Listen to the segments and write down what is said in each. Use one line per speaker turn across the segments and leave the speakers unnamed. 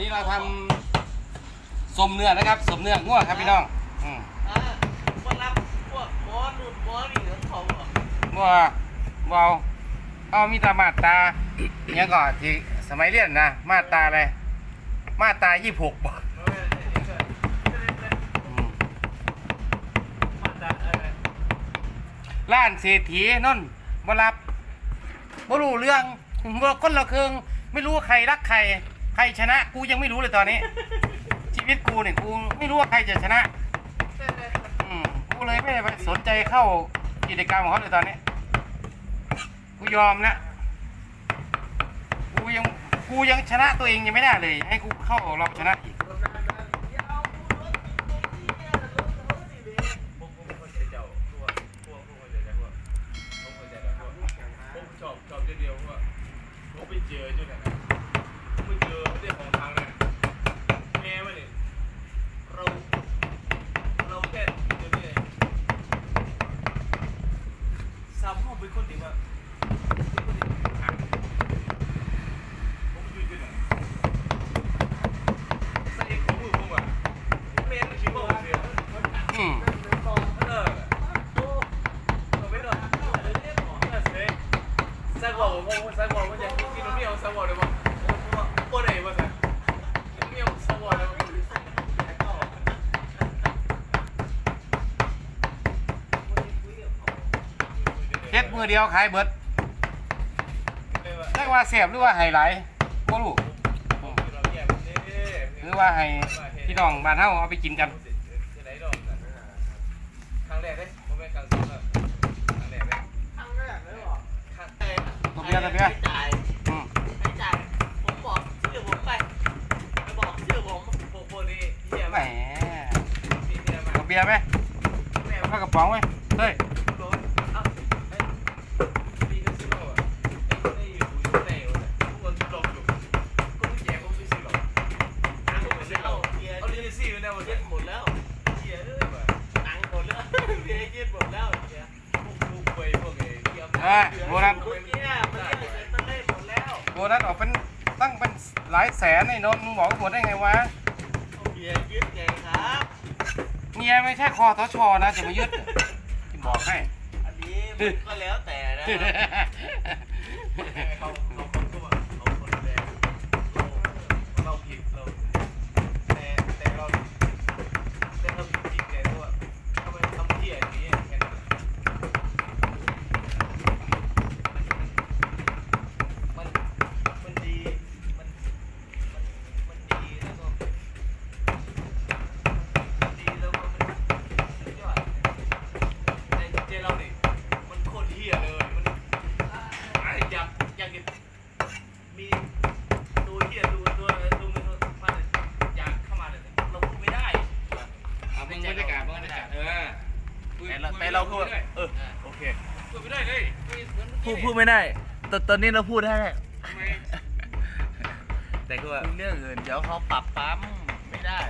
นี้เราทำสมเนื้อนะครับสมเนื้อง่วงครับพี่น้องอืม
อ่ามารับพวกบอสนู่นบอสนี่ของเขาเหรอ
ง่วงเบาเอามีแตามาตราเนี่ยก่อนที่สมัยเรียนนะมาตราอะไรมาตรายี่หกบ่
เออเดี๋ยวก่อน
อืม
มาจากเออ
ล้านเศรษฐีนั่นมารับบ่รู้เรื่องบ่คนละครึ่งไม่รู้ว่าใครรักใครใค รชนะกูยังไม่รู้เลยตอนนี้ ชีวิตกูเนี่ยกูไม่รู้ว่าใครจะชนะอืมกูเลยไม่ได้ไปสนใจเข้ากิจกรรมของเขาเลยตอนนี้ กูยอมนะกูยังกูยังชนะตัวเองยังไม่ได้เลย ให้กูเข้ารอบชนะอีก
ผมผมเป็นคนใจเจ้าพวกพวกพวกคนใจเจ้าพวกผมคนใจเจ้าพวกผมชอบชอบเดียวเพราะว่าผมไปเจอจุดนั้นนะผมไปเจอเรื่องของทางนั้นแม่มาเนี่ยเราเราแค่เดี๋ยวนี้สามห้องเป็นคนที่ว่าเป็นคนที่ห่างผมอยู่ที่ไหนใส่ของมือผมอะแม่งคิดว่าผมเสีย
อืม
เออโอ้เราไม่โดนเออเนี่ยหมอเออเซ่สักบอกผมสักบอกว่าจะกินน้ำเมียวสักบอกเลยบอกว่าโอ้ไหนวะสักกินน้ำเมียวสักบอกเลย
เฮ็ด มือเดียวขายเบิดได้ว่าเสียบหรือว่าไฮไลท์บ่รู้หรือว่าให้พี่น้องบ้านเฮาเอาไปกินกัน
ครั้งแรกเลยผมเป็นครั้งสองแล้วครั้งแรกเลย
ครั้งแรกเลยเหรอ
ครั้ง
ตัวเบียร์ตัวเบียร์
ให้จ่าย
อืม
ให้จ่ายผมบอกชื่อผมไปไปบอกชื่อผม
พวกพวกนี้เฮีย
แหม
มีเฮียมา
เอาเบียร์ไหม
แม่
เอาเข้ากระป๋องไว้เฮ้ย
โดนเอ้าไอ้ปีกันซิโร่อะไอ้อยู่อยู่ในวะพวกมันหลอกอยู่ก็ไม่แย่ก็ไม่ซื้อหรอก
ตังค์หมดแล้วเบียร์
เอาลิซี่อยู่ในวัน
ยึ
นี้
ดหมดแล้ว
เฮียเอ้ยว่ะ
ตังค์หมดแล้วเบียร์ยึดหมดแล้วเบียร์
พวกพวกไปพวกไอ้เฮีย
เอ้ ยโบนัส
เมื่อกี้เนี่ยมันเรียกเงินตั้งได้หมดแล้ว
โบนัสออกเป็นตั้งเป็นหลายแสนไอ้นนท์มึงบอกว่าหมดได้ไงวะ
เบียร์ยึดไงครับ
เมียไม่ใช่คอทชนะจะมายึดที่บอกให้
อันนี้มันก็แล้วแต่นะ
เขาเขาคนตัวเขาคนแรงเราเราผิดเราแต่แต่เราแต่เราผิดแต่ตัวทำไมทำเฮียอย่างนี้แค่นั้นมันมันดีมันมันมันดีแล้วก็ดีแล้วก็มันสุดยอดในใจเราเนี่ยมันโคตรเฮียเลยมัน ไอ้อยากอยากเห็นมีตัวเฮียตัวตัวตัวมันมันอยากเข้ามาเลยเราพูดไม่ได้
เอาบรร ยากาศบรรยากาศเออ
แต่เราแต่เราพูดเออโอเค
พูดไม่ได้เลยคุยเหมือนเมื่อกี้
พูดพูดไม่ได้ตอนตอนนี้เราพูดได้
ทำไม
แต่คือว่า
คุยเรื่องอื่นเดี๋ยวเขาปรับปั๊มไม่ได้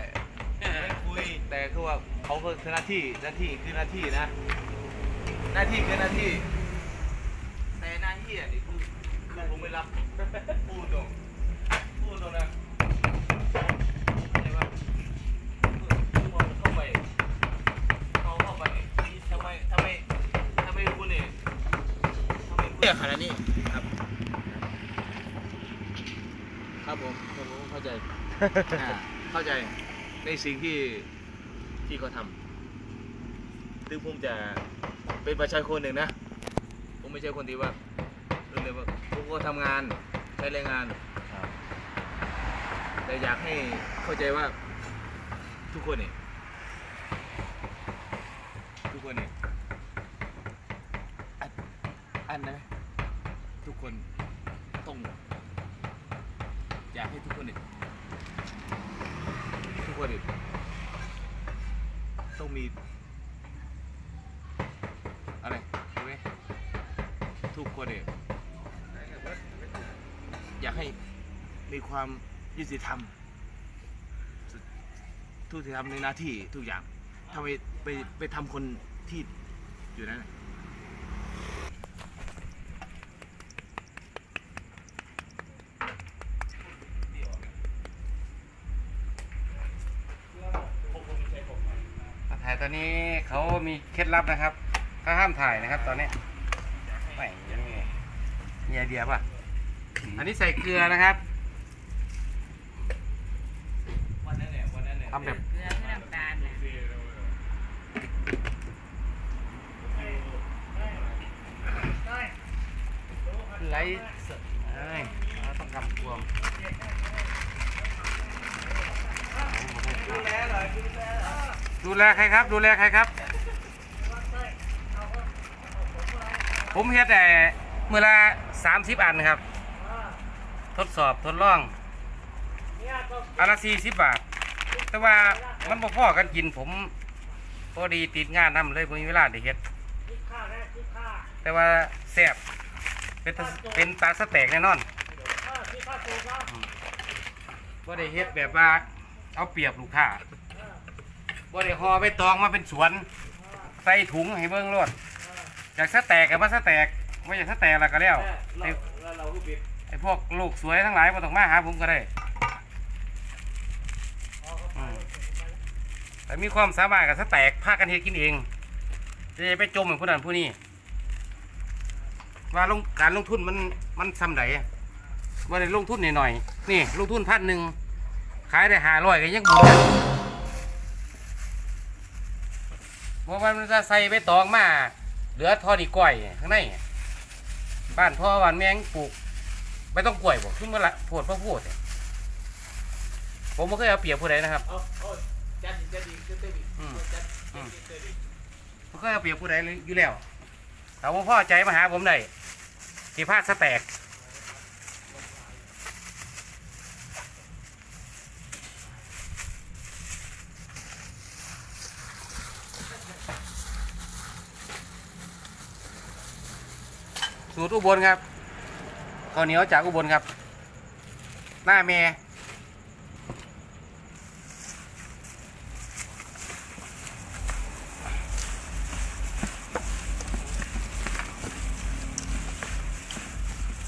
ไม่คุยแต่คือว่าเขาก็คือหน้าที่หน้าที่คือหน้าที่นะ หน้าที่คือหน้าที่ แต่หน้าที่อะนี่คือคือผมไม่รับพูดตรงพูดตรงนะใช่ปะคือพอเข้าไปเขาเข้าไปทำไมทำไมทำไมคุณเนี่ย ทำไมคุณ
เรียกขนาดนี้ครับ ครับผมผมเข้าใจ
อ่าเข้าใจในสิ่งที่ที่เขาทำถึงผมจะเป็นประชาชนหนึ่งนะ ผมไม่ใช่คนที่ว่าเรื่องเลยว่าผมก็ทำงานใช้แรงงาน แต่อยากให้เข้าใจว่าทุกคนเนี่ยทุกคนเนี่ยอันอันนะทุกคนต้อง อยากให้ทุกคนเนี่ยทุกคนเนี่ย ต้องมีอะไรรู้ไหมทุกคนเด็นอยากให้มีความยุติธรรมทุกที่ทำในหน้าที่ทุกอย่างทำไมไปไปทำคนที่อยู่นั่นน่ะ
ต อนนี้เขามีเคล็ดลับนะครับเขาห้ามถ่ายนะครับ ตอนนี้ไม่ยังไงมีไอเดียป่ะ อันนี้ใส่เกลือนะครับ
วันนั้นเนี่ยวันนั้นเนี่ย
ทำแบบ
เกลือไม่น้ำตาลนะ
ไลฟ์สดเอ้ยเราต้องกำพวง
ดูแลหน่อยดูแล
ดูแลใครครับ ดูแลใครครับ ผมเฮ็ดแต่เมื่อละสามสิบอันครับ ทดสอบทดลองอันละสี่สิบบาท แต่ว่ามันบ่พอกันกินผมพอดีติดงานทำเลยบ่มีเวลาได้เฮ็ดแต่ว่าแซ่บเป็นเป็นตาสแต็กแน่นอนอืมบ่ได้เฮ็ดแบบว่าเอาเปรียบลูกค้า บ่ได้ห่อใบตองมาเป็นสวน ใส่ถุงให้เบิ่งรดอยากสแต็กกับมาสแต็กไม่อยากสแต็กแล้วก็แล้ว
เรา
ไอ้
เราเราผู้ปิด
ไอ้พวกลูกสวยทั้งหลายบ่ต้องมาหาผมก็ได้อืมแต่มีความสามารถกับสแต็กพากันเฮ็ดกินเองจะไปจมเหมือนผู้นั้นผู้นี้ว่าลงการลงทุนมันมันซ้ำไหนว่าได้ลงทุนหน่อยๆนี่ลงทุนพันหนึ่งขายได้ห้าร้อยก็ยังบุญ กันเพราะว่ามันจะใส่ใบตองมาเหลือทอดีก้อยข้างในบ้านพ่อบ้านแมงปลูกไม่ต้องกล้วยบอกขึ้นมาละโพดพ่อโพดเนี่ยผมไม่เคยเอาเปรียบผู้ใดนะครับ
เอาเอาจัดดีจัดดีจัดดี
อืม
จัดดีจัดดี
ผมเคยเอาเปรียบผู้ใดเลยอยู่แล้วถ้าผมพ่อใจมาหาผมได้ที่พลาดสแตก สูตรอุบลครับข้าวเหนียวจากอุบลครับ หน้าเม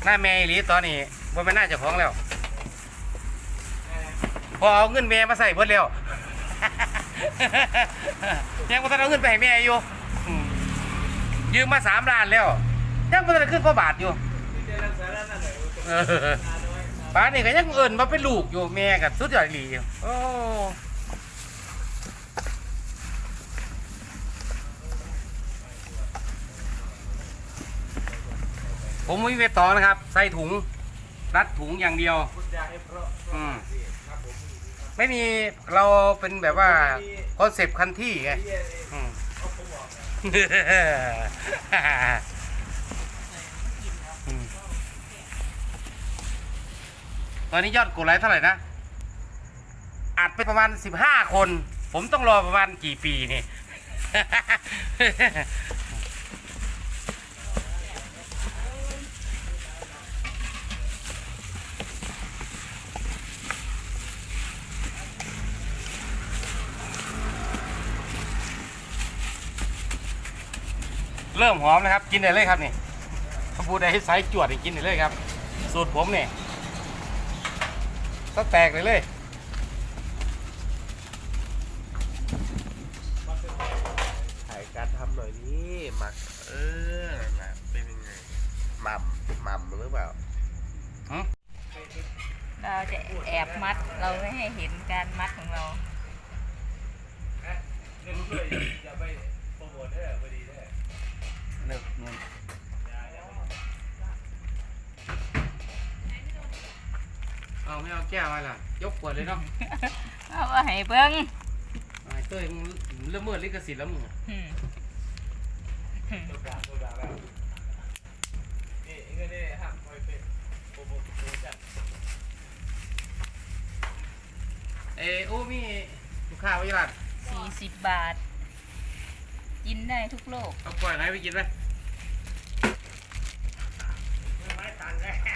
หน้าเมอีหลีตอนนี้ว่าไม่น่าจะของแล้ว พอเอาเงินเมมาใส่เบิดแล้ว ยังไม่ต้องเอาเงินไปให้แม่อยู่ยืมมาสามล้านแล้ว ยังไม่ต้องขึ้นพอบาทอยู่
ที่จะรักษาแล้วนั่นแหละ
เออป้านี่ก็ยังเอิญมาเป็นลูกอยู่แม่กับสุดยอดอีหลีอยู่โอ้ผมไม่มีเวทตองนะครับ ใส่ถุง รัดถุงอย่างเดียว
พูดจาให้เพราะ
อืม
ครับผม
ไม่มีเราเป็นแบบว่าคอนเซปต์คันที่ไง
ที่
อืม
เอาผมบอกนะ
อืม ตอนนี้ยอดกดไลค์เท่าไหร่นะอัดไปประมาณสิบห้าคน ผมต้องรอประมาณกี่ปีนี่ เริ่มหอมนะครับ กินได้เลยครับนี่ถ้าพูดได้ให้ไซส์จวดนี่กินได้เลยครับ สูตรผมเนี่ย ต้องแตกเลยเลย
ถ่ายการทำหน่อยนี่หมัก เออน่ะเป็นยังไงหม่ำหม่ำหรือเปล่า
เราจะแอบมัดเราไม่ให้เห็นการมัดของเรา
เอาไม่เอาแก้วมาล่ะ ยกขวดเลยเนาะ
เอาว่าให้เบิ้ง
ไอ้เต้ยมึงเริ่มเมิดลิขสิทธิ์แล้วมึงอะ
อืม
โซดาโซดาแล้วนี่เงินนี่ห้ามคอยเป็นโปรโมทโปรโมชั่น
เออโอ้มีลูกค้าไว้ยัด
สี่สิบบาท กินได้ทุกโลก
เอาปล่อยไหนไปกินไหม